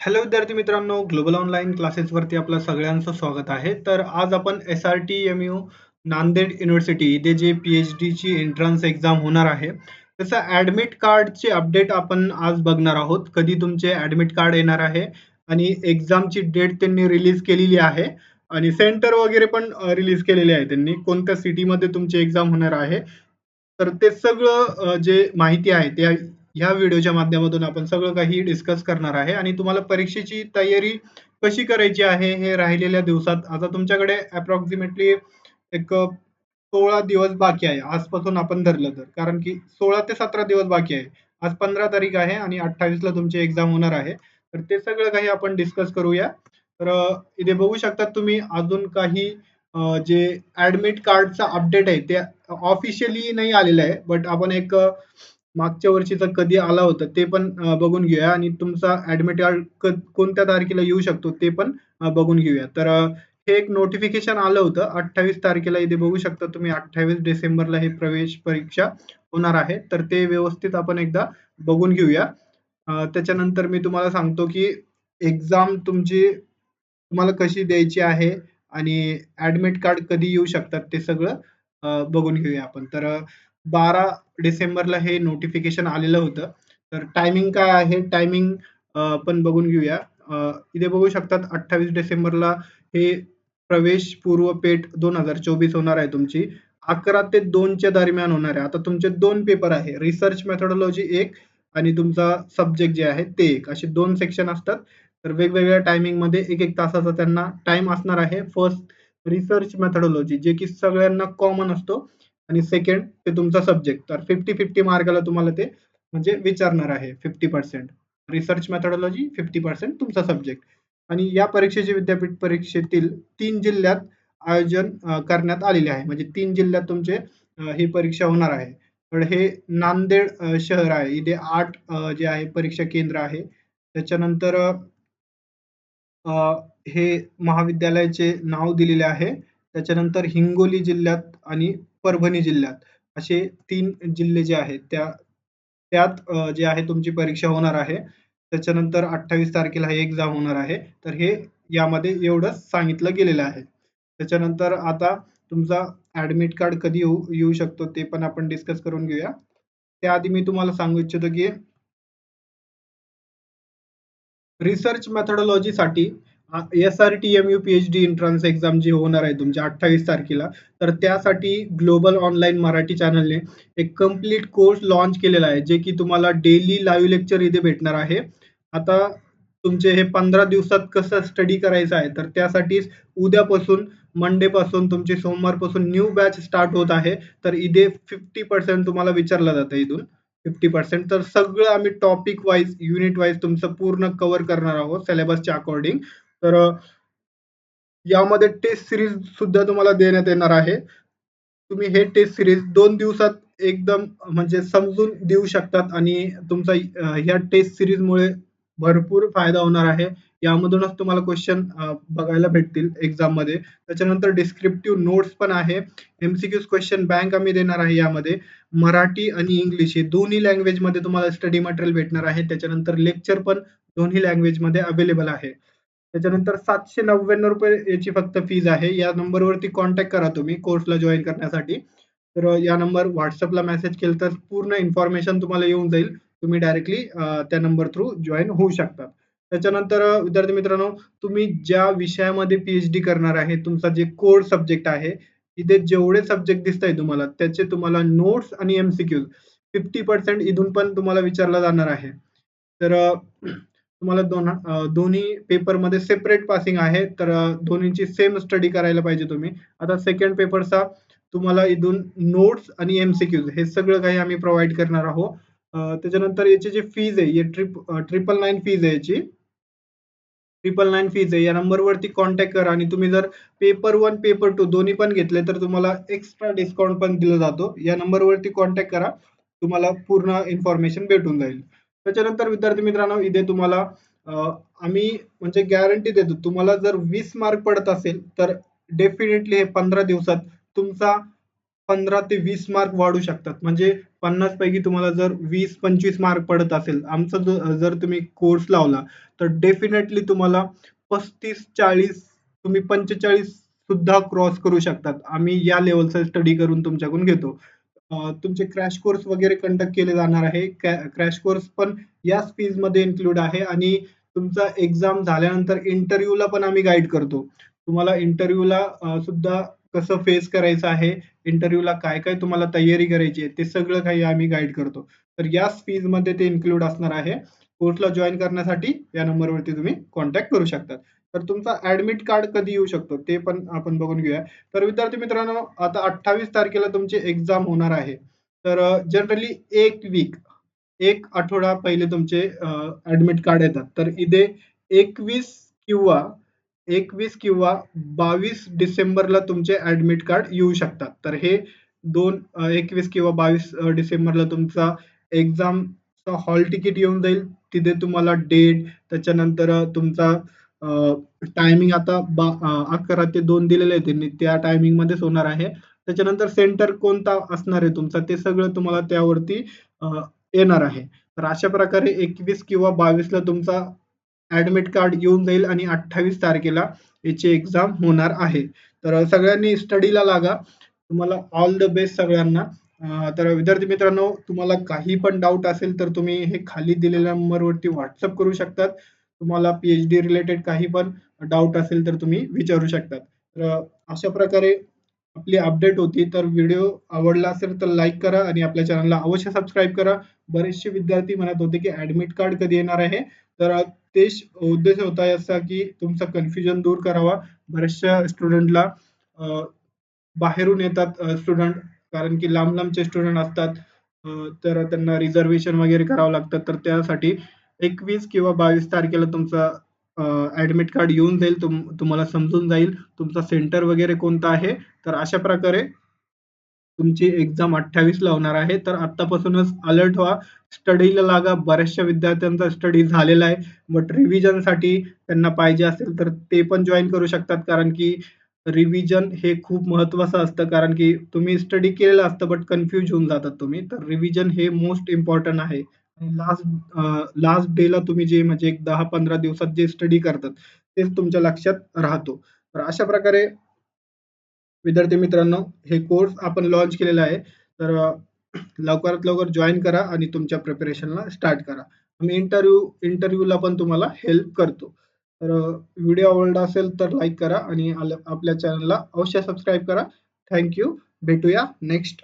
Hello विद्यार्थी मित्रांनो global online क्लासेसवरती आपलं सगळ्यांचं स्वागत आहे. तर आज आपण S R T M U Nanded university इथे जे पी एच डीची एंट्रन्स एक्झाम होणार आहे तसं ॲडमिट कार्डचे अपडेट आपण आज बघणार आहोत. कधी तुमचे ॲडमिट कार्ड येणार आहे आणि एक्झामची डेट त्यांनी रिलीज केलेली आहे आणि सेंटर वगैरे पण रिलीज केलेले आहे त्यांनी. कोणत्या सिटीमध्ये तुमची एक्झाम होणार आहे. तर ते सगळं जे माहिती आहे त्या ह्या व्हिडिओच्या माध्यमातून आपण सगळं काही डिस्कस करणार आहे. आणि तुम्हाला परीक्षेची तयारी कशी करायची आहे हे राहिलेल्या दिवसात आता तुमच्याकडे अप्रॉक्सिमेटली एक सोळा दिवस बाकी आहे. आजपासून आपण धरलं तर. कारण की 16 ते 17 दिवस बाकी आहे. आज 15 तारीख आहे आणि 28 ला तुमची एक्झाम होणार आहे. तर ते सगळं काही आपण डिस्कस करूया. तर इथे बघू शकता तुम्ही अजून काही जे ऍडमिट कार्डचा अपडेट आहे ते ऑफिशियली नाही आलेलं आहे. बट आपण एक मागच्या वर्षीचा कधी आला होता ते पण अ, बघून घेऊया. आणि तुमचा ऍडमिट कार्ड क कोणत्या तारखेला येऊ शकतो ते पण अ, बघून घेऊया. तर अ, हे एक नोटिफिकेशन आलं होतं. 28 तारखेला इथे बघू शकता तुम्ही. 28 डिसेंबरला हे प्रवेश परीक्षा होणार आहे. तर ते व्यवस्थित आपण एकदा बघून घेऊया. अ, त्याच्यानंतर मी तुम्हाला सांगतो की एक्झाम तुमची तुम्हाला कशी द्यायची आहे आणि ॲडमिट कार्ड कधी येऊ शकतात ते सगळं अ, बघून घेऊया आपण. तर अ, 12 डिसेंबरला हे नोटिफिकेशन आलेलं होतं. तर टायमिंग काय आहे? टायमिंग अ, पण बघून घेऊया. अ, इथे बघू शकतात 28 डिसेंबरला हे प्रवेश पूर्व पेठ 2024 होणार आहे तुमची. 11 ते 2 च्या दरम्यान होणार आहे. आता तुमचे 2 पेपर आहे. रिसर्च मेथोडॉलॉजी एक आणि तुमचा सब्जेक्ट जे आहे ते एक. असे 2 सेक्शन असतात. तर वेगवेगळ्या टायमिंगमध्ये 1-1 तासाचा त्यांना टाईम असणार आहे. फर्स्ट रिसर्च मेथोडॉलॉजी जे की सगळ्यांना कॉमन असतो आणि सेकंड ते तुमचा सब्जेक्ट. तर 50-50 मार्काला तुम्हाला ते म्हणजे विचारणार आहे 50% रिसर्च मेथडॉलॉजी फिफ्टी पर्सेंट तुमचा सब्जेक्ट. आणि या परीक्षेचे विद्यापीठ परीक्षेतील तीन जिल्ह्यात आयोजन करण्यात आलेले आहे. म्हणजे तीन जिल्ह्यात तुमचे ही परीक्षा होणार आहे. तर हे नांदेड शहर आहे. इथे आठ जे आहे परीक्षा केंद्र आहे. त्याच्यानंतर हे महाविद्यालयाचे नाव दिलेले आहे. त्याच्यानंतर हिंगोली जिल्ह्यात आणि परभणी जिल्ह्यात असे तीन जिल्हे जे आहेत त्या त्यात जे आहे तुमची परीक्षा होणार आहे. त्याच्यानंतर 28 तारखेला हे एक्झाम होणार आहे. तर हे यामध्ये एवढंच सांगितलं गेलेलं आहे. त्याच्यानंतर आता तुमचा ऍडमिट कार्ड कधी येऊ येऊ शकतो ते पण आपण डिस्कस करून घेऊया. त्याआधी मी तुम्हाला सांगू इच्छितो की research मेथोडॉलॉजीसाठी S R T M U P H D entrance exam जी होणार आहे तुमच्या अठ्ठावीस तारखेला, तर त्यासाठी ग्लोबल ऑनलाईन मराठी चॅनलने एक कंप्लीट कोर्स लॉन्च केलेला आहे, जे की तुम्हाला डेली लाईव्ह लेक्चर इथे भेटणार आहे. आता तुमचे हे 15 दिवसात कसं स्टडी करायचं आहे, तर त्यासाठीच उद्यापासून मंडेपासून तुमचे सोमवारपासून न्यू बॅच स्टार्ट होत आहे. तर इथे 50% तुम्हाला विचारलं जातं इथून 50% तर सगळं आम्ही टॉपिक वाईज, युनिट वाईज तुमचं पूर्ण कव्हर करणार आहोत सिलेबसच्या अकॉर्डिंग. तर यामध्ये टेस्ट सिरीज सुद्धा तुम्हाला देण्यात येणार आहे. तुम्ही हे टेस्ट सिरीज दोन दिवसात एकदम म्हणजे समजून देऊ शकतात आणि तुमचा ह्या टेस्ट सिरीजमुळे भरपूर फायदा होणार आहे. यामधूनच तुम्हाला क्वेश्चन बघायला भेटतील एक्झाममध्ये त्याच्यानंतर डिस्क्रिप्टिव्ह नोट्स पण आहे. एमसीक्यूज क्वेश्चन बँक आम्ही देणार आहे यामध्ये. मराठी आणि इंग्लिश हे दोन्ही लँग्वेजमध्ये तुम्हाला स्टडी मटेरियल भेटणार आहे. त्याच्यानंतर लेक्चर पण दोन्ही लँग्वेजमध्ये अवेलेबल आहे. त्याच्यानंतर ₹799 याची फक्त फीज आहे. या नंबरवरती कॉन्टॅक्ट करा तुम्ही कोर्सला जॉईन करण्यासाठी. तर या नंबर व्हॉट्सअपला मेसेज केलं तर पूर्ण इन्फॉर्मेशन तुम्हाला येऊन जाईल. तुम्ही डायरेक्टली त्या नंबर थ्रू जॉईन होऊ शकता. त्याच्यानंतर विद्यार्थी मित्रांनो, तुम्ही ज्या विषयामध्ये पी-एच-डी करणार आहे, तुमचा जे कोर सब्जेक्ट आहे, इथे जेवढे सब्जेक्ट दिसताय तुम्हाला, त्याचे तुम्हाला नोट्स आणि एम-सी-क्यूज 50% इथून पण तुम्हाला विचारला जाणार आहे. तर तुम्हाला दोन दोन्ही पेपरमध्ये सेपरेट पासिंग आहे. तर दोन्हीची सेम स्टडी करायला पाहिजे तुम्ही. आता सेकंड पेपरचा तुम्हाला इथून नोट्स आणि एम सीक्यूज हे सगळं काही आम्ही प्रोव्हाइड करणार आहोत. त्याच्यानंतर याची जी फीज आहे, ही ट्रिप ट्रिपल नाईन फीज आहे याची. 999 फीज आहे. या नंबरवरती कॉन्टॅक्ट करा आणि तुम्ही जर पेपर वन पेपर टू दोन्ही पण घेतले, तर तुम्हाला एक्स्ट्रा डिस्काउंट पण दिला जातो. या नंबरवरती कॉन्टॅक्ट करा. तुम्हाला पूर्ण इन्फॉर्मेशन भेटून जाईल. त्याच्यानंतर विद्यार्थी मित्रांनो, इथे तुम्हाला आम्ही म्हणजे गॅरंटी देतो. तुम्हाला जर 20 मार्क पडत असेल, तर डेफिनेटली हे 15 दिवसात तुमचा 15 ते 20 मार्क वाढू शकतात. म्हणजे 50 पैकी तुम्हाला जर 20-25 मार्क पडत असेल, आमचा जर तुम्ही कोर्स लावला, तर डेफिनेटली तुम्हाला 35-40 तुम्ही 45 सुद्धा क्रॉस करू शकतात. आम्ही या लेवलचा स्टडी करून तुमच्याकडून घेतो. तुमचे क्रॅश कोर्स वगैरे कंडक्ट केले जाणार आहे. क्रॅश कोर्स पण याच फीजमध्ये इन्क्लूड आहे आणि तुमचा एक्झाम झाल्यानंतर इंटरव्ह्यूला पण आम्ही गाईड करतो. तुम्हाला इंटरव्ह्यूला सुद्धा कसं फेस करायचं आहे, इंटरव्ह्यूला काय-काय तुम्हाला तयारी करायची आहे, ते सगळं काही आम्ही गाईड करतो. तर याच फीजमध्ये ते इन्क्लूड असणार आहे. कोर्सला जॉईन करण्यासाठी या नंबरवरती तुम्ही कॉन्टॅक्ट करू शकता. तर तुमचा ऍडमिट कार्ड कधी येऊ शकतो, ते पण आपण बघून घेऊया. तर विद्यार्थी मित्रांनो, आता 28 तारखेला तुमची एक्झाम होणार आहे. तर जनरली एक वीक, एक आठवडा पहिले तुमचे ऍडमिट कार्ड येतात. तर इथे 21 किंवा 21 किंवा 22 डिसेंबरला तुमचे ऍडमिट कार्ड येऊ शकतात. तर हे दोन एकवीस किंवा बावीस डिसेंबरला तुमचा एक्झामचा हॉल तिकीट येऊन जाईल. तिथे तुम्हाला डेट, त्याच्यानंतर तुमचा टायमिंग आता अकरा ते दोन दिलेले आहे त्यांनी, त्या टायमिंगमध्येच होणार आहे. त्याच्यानंतर सेंटर कोणता असणार आहे तुमचा, ते सगळं तुम्हाला त्यावरती येणार आहे. तर अशा प्रकारे 21 किंवा 22 ला तुमचा ऍडमिट कार्ड येऊन जाईल आणि 28 तारखेला याची एक्झाम होणार आहे. तर सगळ्यांनी स्टडीला लागा. तुम्हाला ऑल द बेस्ट सगळ्यांना. तर विद्यार्थी मित्रांनो, तुम्हाला काही पण डाऊट असेल, तर तुम्ही हे खाली दिलेल्या नंबरवरती व्हॉट्सअप करू शकतात. तुम्हाला पीएच डी रिलेटेड काही पण डाऊट असेल, तर तुम्ही विचारू शकतात. तर अशा प्रकारे आपली अपडेट होती. तर व्हिडिओ आवडला असेल, तर लाईक करा आणि आपल्या चॅनलला अवश्य सबस्क्राईब करा. बरेचसे विद्यार्थी म्हणत होते, की ॲडमिट कार्ड कधी येणार आहे? तर तेच उद्देश होता असा की तुमचा कन्फ्युजन दूर करावा. बऱ्याचशा स्टुडंटला बाहेरून येतात स्टुडंट कारण की लांब-लांबचे स्टुडंट असतात. तर त्यांना रिझर्वेशन वगैरे करावं लागतं. तर त्यासाठी 21 किंवा 22 तारखेला तुमचा ऍडमिट ॲडमिट कार्ड येऊन जाईल. तुम तुम्हाला समजून जाईल तुमचा सेंटर वगैरे कोणता आहे. तर अशा प्रकारे तुमची एक्झाम 28 ला होणार आहे. तर आत्तापासूनच अलर्ट व्हा. स्टडीला लागा. बऱ्याचशा विद्यार्थ्यांचा स्टडी झालेला आहे. बट रिव्हिजनसाठी त्यांना पाहिजे असेल, तर ते पण जॉईन करू शकतात. कारण की रिव्हिजन हे खूप महत्त्वाचं असतं. कारण की तुम्ही स्टडी केलेलं असतं, बट कन्फ्यूज होऊन जातात तुम्ही. तर रिव्हिजन हे मोस्ट इम्पॉर्टंट आहे. आणि लास्ट लास्ट डेला तुम्ही जे म्हणजे एक 10-15 दिवसात जे स्टडी करतात, तेच तुमच्या लक्षात राहतो. तर अशा प्रकारे विद्यार्थी मित्रांनो, हे कोर्स आपण लॉन्च केलेला आहे. तर लवकरात लवकर जॉईन करा आणि तुमच्या प्रिपरेशनला स्टार्ट करा. आम्ही इंटरव्ह्यू इंटरव्ह्यूला पण तुम्हाला हेल्प करतो. तर व्हिडिओ आवडला असेल, तर लाईक करा आणि आपल्या चॅनलला अवश्य सबस्क्राईब करा. Thank you. भेटूया नेक्स्ट